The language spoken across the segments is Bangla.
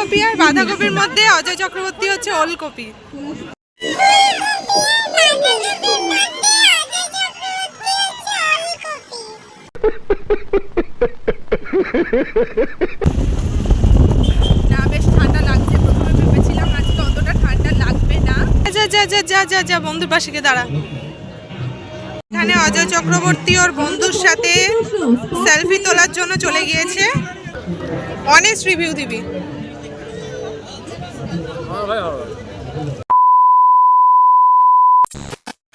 ফুলকপি আর বাঁধাকপির মধ্যে অজয় চক্রবর্তী হচ্ছে ওলকপি। না, বেশ ঠান্ডা লাগছে ভেবেছিলাম অতটা ঠান্ডা লাগবে না। যা যা যা যা যা দাঁড়া। এখানে অজয় চক্রবর্তী ওর বন্ধুর সাথে সেলফি তোলার জন্য চলে গিয়েছে। অনেস্ট রিভিউ দিবি।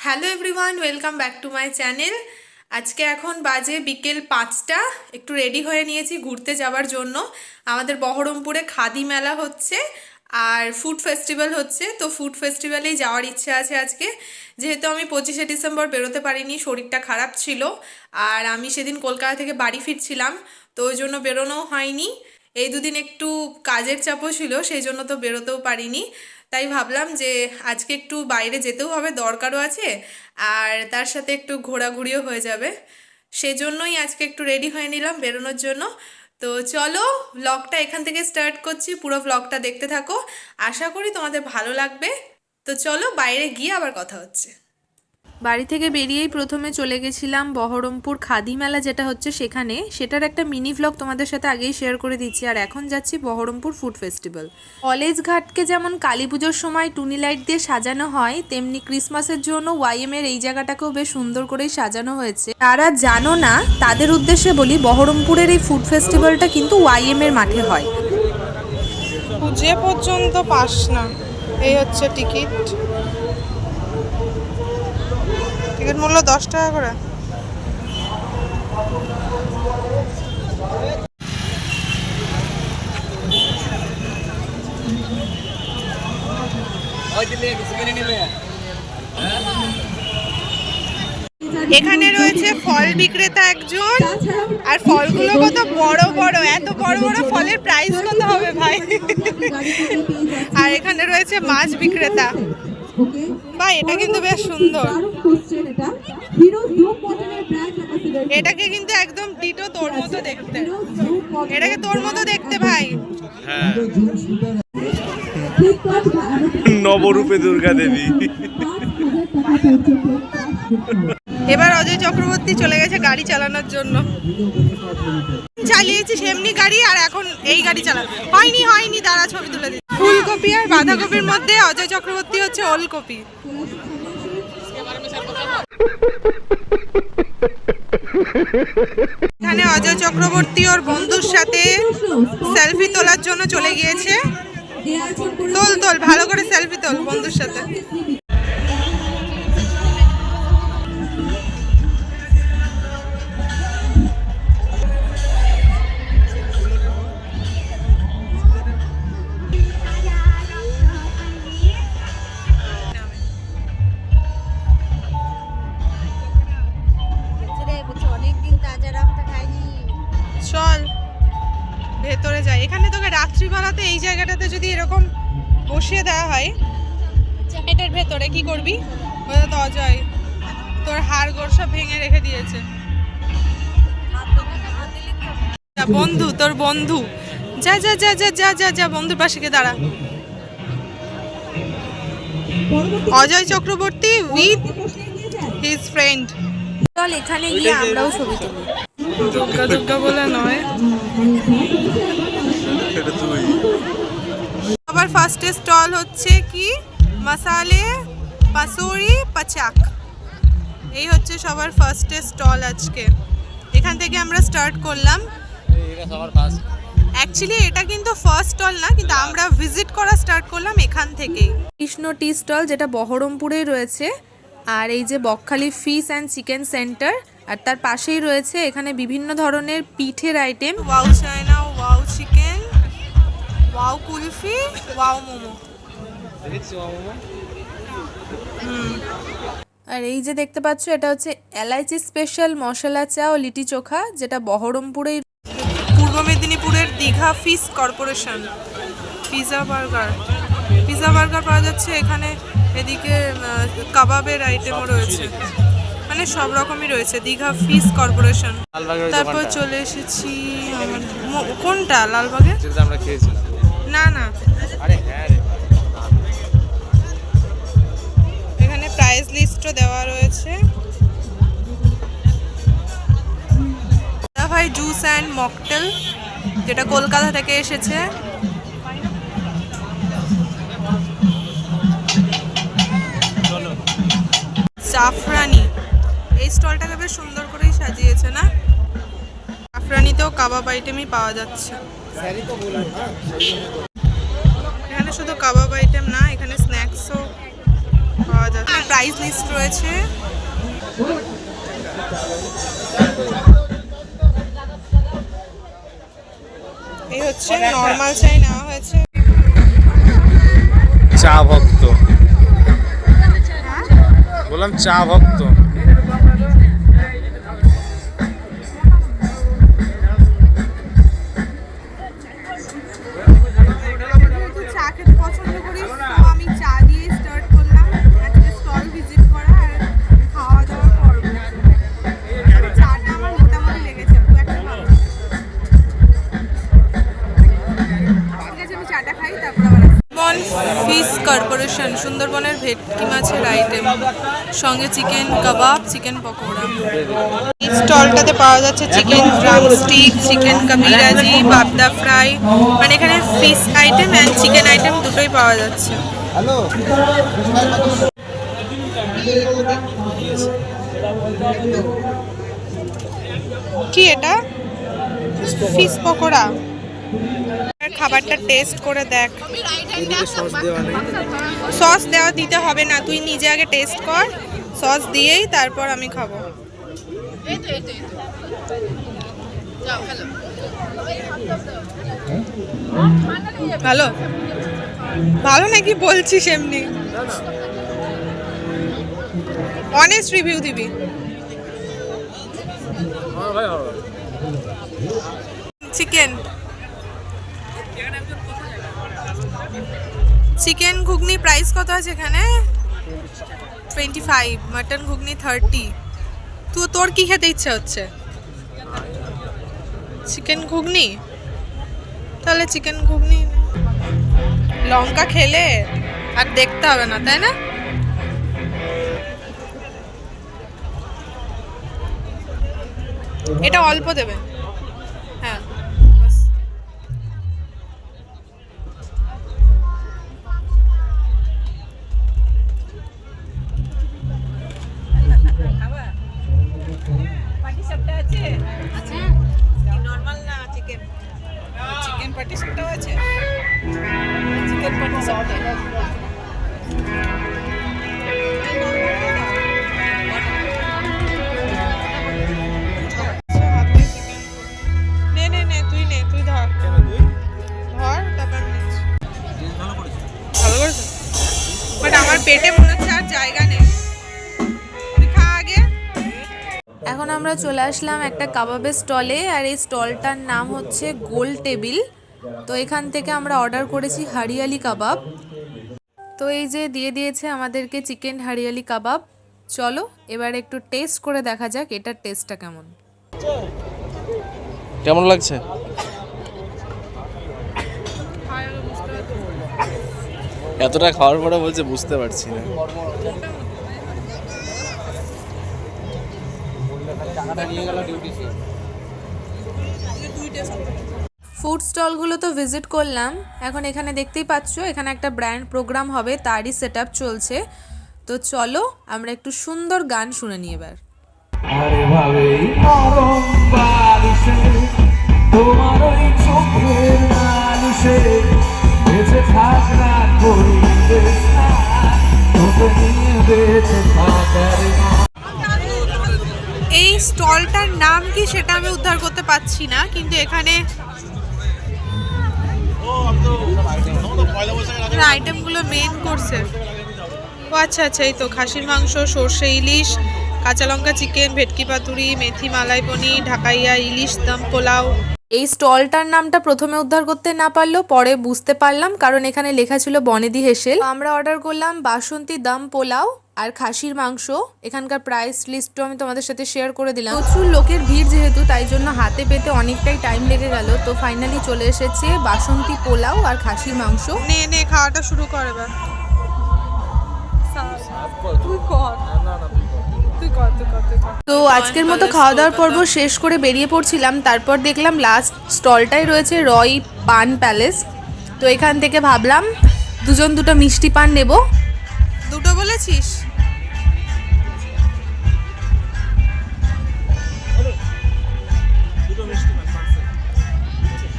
Hello everyone welcome back to my channel আজকে এখন বাজে বিকেল পাঁচটা। একটু রেডি হয়ে নিয়েছি ঘুরতে যাওয়ার জন্য। আমাদের বহরমপুরে খাদি মেলা হচ্ছে আর ফুড ফেস্টিভ্যাল হচ্ছে। তো ফুড ফেস্টিভ্যালেই যাওয়ার ইচ্ছে আছে আজকে। যেহেতু আমি পঁচিশে ডিসেম্বর বেরোতে পারিনি, শরীরটা খারাপ ছিল। আর আমি সেদিন কলকাতা থেকে বাড়ি ফিরছিলাম, তো ওই জন্য বেরোনোও হয়নি। এই দুদিন একটু কাজের চাপও ছিল, সেই জন্য তো বেরোতেও পারিনি। তাই ভাবলাম যে আজকে একটু বাইরে যেতেও হবে, দরকারও আছে, আর তার সাথে একটু ঘোরাঘুরিও হয়ে যাবে। সেজন্যই আজকে একটু রেডি হয়ে নিলাম বেরোনোর জন্য। তো চলো ব্লগটা এখান থেকে স্টার্ট করছি, পুরো ব্লগটা দেখতে থাকো। আশা করি তোমাদের ভালো লাগবে। তো চলো বাইরে গিয়ে আবার কথা হচ্ছে। বাড়ি থেকে বেরিয়েই প্রথমে চলে গেছিলাম বহরমপুর খাদি মেলা যেটা হচ্ছে সেখানে। সেটার একটা মিনি ভ্লগ তোমাদের সাথে আগেই শেয়ার করে দিচ্ছি। আর এখন যাচ্ছি বহরমপুর ফুড ফেস্টিভ্যাল কলেজ ঘাটকে যেমন কালী পুজোর সময় টুনি লাইট দিয়ে সাজানো হয়, তেমনি ক্রিসমাসের জন্য ওয়াইএম এর এই জায়গাটাকেও বেশ সুন্দর করেই সাজানো হয়েছে। তারা জানো না, তাদের উদ্দেশ্যে বলি, বহরমপুরের এই ফুড ফেস্টিভ্যালটা কিন্তু ওয়াইএম এর মাঠে হয়। যে পর্যন্ত পাস না। এই হচ্ছে টিকিট টিকিট মূল্য দশ টাকা করে। এখানে রয়েছে ফল বিক্রেতা একজন। আর ফলগুলো কত বড় বড়, এত বড় বড় ফলের প্রাইস কত হবে ভাই? আর এখানে রয়েছে মাছ বিক্রেতা। ভাই এটা কিন্তু বেশ সুন্দর। এটাকে কিন্তু একদম টিটো তোর মতো দেখতে। এটাকে তোর মতো দেখতে ভাই। নবরূপে দুর্গা দেবী এবার অজয় চক্রবর্তী চলে গেছে গাড়ি চালানোর জন্য। চালিয়েছি সেমনি গাড়ি আর এখন এই গাড়ি চালা হয়নি হয়নি, দাঁড়া, ছবি তুলে দিই ফুলকপি আর বাঁধাকপির মধ্যে অজয় চক্রবর্তী হচ্ছে ওলকপি। এখানে অজয় চক্রবর্তী ওর বন্ধুর সাথে সেলফি তোলার জন্য চলে গিয়েছে। তোল তোল, ভালো করে সেলফি তোল বন্ধুর সাথে। হয়। এটার ভেতরে কি করবি? ওটা তো অজয়। তোর হাড় গোড় সব ভেঙে রেখে দিয়েছে। বন্ধু তোর বন্ধু। যা যা যা যা যা যা যা বন্ধুর পাশে গিয়ে দাঁড়া। Ajay Chakraborty with his friend চল এখানে গিয়ে আমরাও ছবি তুলি। দুর্গা দুর্গা বলে নয় সেটা তুই সবার ফার্স্টে স্টল হচ্ছে কি? মশালে পাসুরি, পাচাক। এই হচ্ছে সবার ফার্স্টে স্টল আজকে। এখান থেকে আমরা স্টার্ট করলাম। অ্যাকচুয়ালি এটা কিন্তু ফার্স্ট স্টল না, কিন্তু আমরা ভিজিট করা স্টার্ট করলাম এখান থেকেই। কৃষ্ণ টি স্টল যেটা বহরমপুরেই রয়েছে, আর এই যে Bakkhali fish and chicken centre আর তার পাশেই রয়েছে এখানে বিভিন্ন ধরনের পিঠের item wow China wow chicken wow kulfi wow momo আর এই যে দেখতে পাচ্ছ এটা হচ্ছে এলআইচি স্পেশাল মশলা চা ও লিটি চোখা যেটা বহরমপুরেই পূর্ব মেদিনীপুরের Digha fish corporation. Pizza burger. Pizza burger পাওয়া যাচ্ছে এখানে। এদিকে কাবাবের আইটেমও রয়েছে। মানে সব রকমই রয়েছে। Digha fish corporation. তারপর চলে এসেছি কোনটা? লালবাগে আমরা খেয়েছিলাম। না না। এখানে প্রাইস লিস্টও দেওয়া রয়েছে। ভাই জুস অ্যান্ড মকটেল যেটা কলকাতা থেকে এসেছে। জাফরানি। এই স্টলটাকে বেশ সুন্দর করেই সাজিয়েছে না? জাফরানিতেও কাবাব আইটেমই পাওয়া যাচ্ছে। এখানে শুধু কাবাব আইটেম না, এখানে স্ন্যাক্সও পাওয়া যাচ্ছে। প্রাইস লিস্ট রয়েছে। এই হচ্ছে নর্মাল চাই নেওয়া হয়েছে। চা ভক্ত। বললাম চা ভক্ত। ফিশ কর্পোরেশন সুন্দরবনের ভেটকি মাছের আইটেম সঙ্গে চিকেন কাবাব, চিকেন পকোড়া। এই স্টলটাতে পাওয়া যাচ্ছে চিকেন ড্রাম স্টিক চিকেন কাবিরাজি, পাবদা ফ্রাই মানে এখানে fish item and chicken item দুটোই পাওয়া যাচ্ছে। কি এটা? ফিশ পকোড়া। খাবারটা টেস্ট করে দেখ। সস দেওয়া দিতে হবে না তুই নিজে আগে টেস্ট কর সস দিয়েই তারপর আমি খাব। ভালো? ভালো নাকি বলছিস এমনি? অনেস্ট রিভিউ দিবি। চিকেন চিকেন ঘুগনি প্রাইস কত আছে এখানে? Twenty five mutton ghugni thirty তো তোর কি খেতে ইচ্ছে হচ্ছে? চিকেন ঘুগনি? তাহলে চিকেন ঘুগনি লঙ্কা খেলে আর দেখতে হবে না, তাই না? এটা অল্প দেবে। নর্মাল না চিকেন চিকেন পাটি সাপটাও আছে। চিকেন পাটি আমার পেটে মনে হচ্ছে আর জায়গা নেই। এখন আমরা চলে আসলাম একটা কাবাবের স্টলে আর এই স্টলটার নাম হচ্ছে গোল টেবিল। তো এখান থেকে আমরা অর্ডার করেছি হারিয়ালি কাবাব। তো এই যে দিয়ে দিয়েছে আমাদেরকে চিকেন হারিয়ালি কাবাব। চলো এবার একটু টেস্ট করে দেখা যাক এটার টেস্টটা কেমন। কেমন লাগছে? এতটা খাওয়ার পরে বলছে বুঝতে পারছি না। ফুড স্টলগুলো তো ভিজিট করলাম। এখন এখানে দেখতেই পাচ্ছ এখানে একটা ব্র্যান্ড প্রোগ্রাম হবে তারই সেট চলছে। তো চলো আমরা একটু সুন্দর গান শুনে নিই এবার। আরে তোমার ওই চোখের মানুষে বেঁচে থাক না। পরিবেশ তোকে নিয়ে বেঁচে থাকার এই স্টলটার নাম কি সেটা আমি উদ্ধার করতে পারছি না, কিন্তু এখানে আইটেমগুলো মেন করছে ও আচ্ছা আচ্ছা এই তো খাসির মাংস, সর্ষে, ইলিশ, কাঁচা লঙ্কা চিকেন ভেটকি পাতুরি, মেথি, মালাই পনির, ঢাকাইয়া, ইলিশ, দম পোলাও। এই স্টলটার নামটা প্রথমে উদ্ধার করতে না পারলেও পরে বুঝতে পারলাম কারণ এখানে লেখা ছিল বনেদি হেসেল। আমরা অর্ডার করলাম বাসন্তী দম পোলাও আর খাসির মাংস। এখানকার প্রাইস লিস্টও আমি তোমাদের সাথে শেয়ার করে দিলাম। প্রচুর লোকের ভিড় যেহেতু তাই জন্য হাতে পেতে অনেকটাই টাইম লেগে গেল। তো ফাইনালি চলে এসেছে বাসন্তী পোলাও আর খাসির মাংস। নে নে খাওয়াটা শুরু কর তুই কর। তো আজকের মতো খাওয়া দাওয়ার পর্ব শেষ করে বেরিয়ে পড়ছিলাম। তারপর দেখলাম লাস্ট স্টলটাই রয়েছে রয় পান প্যালেস তো এখান থেকে ভাবলাম দুজন দুটো মিষ্টি পান নেব। দুটো বলেছিস?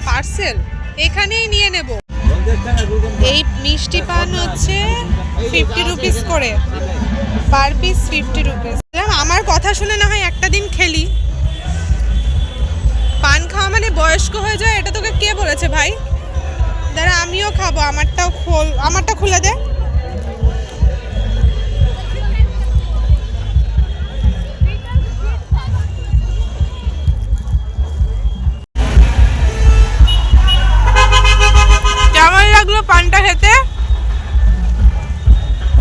পার্সেল এখানেই নিয়ে নেব। এই মিষ্টি পান হচ্ছে ফিফটি রুপিস করে। পার পিস ফিফটি রুপিস আমার কথা শুনে না হয় একটা দিন খেলি। পান খাওয়া মানে বয়স্ক হয়ে যায় এটা তোকে কে বলেছে ভাই? দাঁড়া, আমিও খাব, আমারটাও খোল, আমারটা খুলে দে। লাগল পানটা খেতে?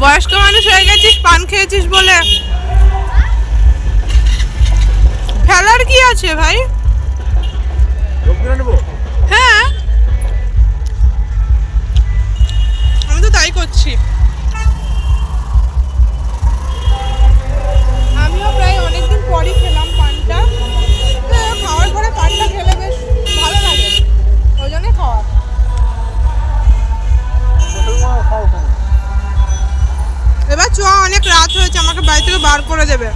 বয়স্ক মানুষ হয়ে গেছিস, পান খেয়েছিস বলে। ফেলার কি আছে ভাই? হ্যাঁ। আমি তো তাই করছি। আমিও প্রায় অনেকদিন পরই খেলাম পানটা। খাওয়ার পরে পানটা খেলে বেশ ভালো লাগে। ওই জন্যই খাওয়া। এবার চ অনেক রাত হয়েছে, আমাকে বাড়ি থেকে বার করে দেবে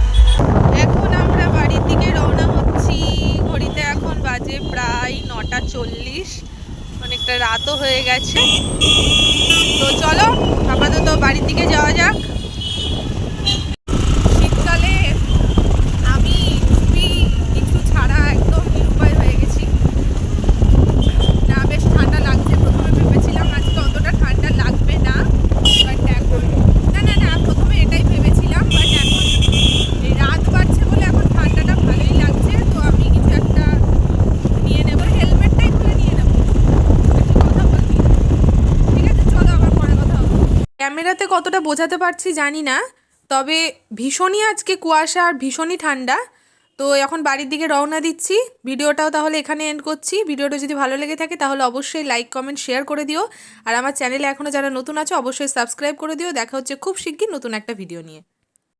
এখন আমরা বাড়ির দিকে রওনা হচ্ছি ঘড়িতে এখন বাজে প্রায় নটা চল্লিশ অনেকটা রাতও হয়ে গেছে। তো চলো আপাতত বাড়ির দিকে যাওয়া যাক শীতকালে আমি খুবই কিছু ছাড়া একদম নিরুপায় হয়ে গেছি না বেশ ঠান্ডা লাগছে প্রথমে ভেবেছিলাম আজকে অতটা ঠান্ডা লাগবে না বাট এখন না না না প্রথমে এটাই ভেবেছিলাম বাট এখন এই রাত বাড়ছে বলে এখন ঠান্ডাটা ভালোই লাগছে তো আমি কিছু একটা নিয়ে নেব হেলমেটটাই খুলে নিয়ে নেব একটু কথা বলবি ঠিক আছে চলো আবার পরে কথা হবে ক্যামেরাতে কতটা বোঝাতে পারছি জানি না, তবে ভীষণই আজকে কুয়াশা আর ভীষণই ঠান্ডা। তো এখন বাড়ির দিকে রওনা দিচ্ছি। ভিডিওটাও তাহলে এখানে এন্ড করছি। ভিডিওটা যদি ভালো লেগে থাকে তাহলে অবশ্যই লাইক কমেন্ট শেয়ার করে দিও। আর আমার চ্যানেলে এখনও যারা নতুন আছে, অবশ্যই সাবস্ক্রাইব করে দিও। দেখা হচ্ছে খুব শিগগির নতুন একটা ভিডিও নিয়ে।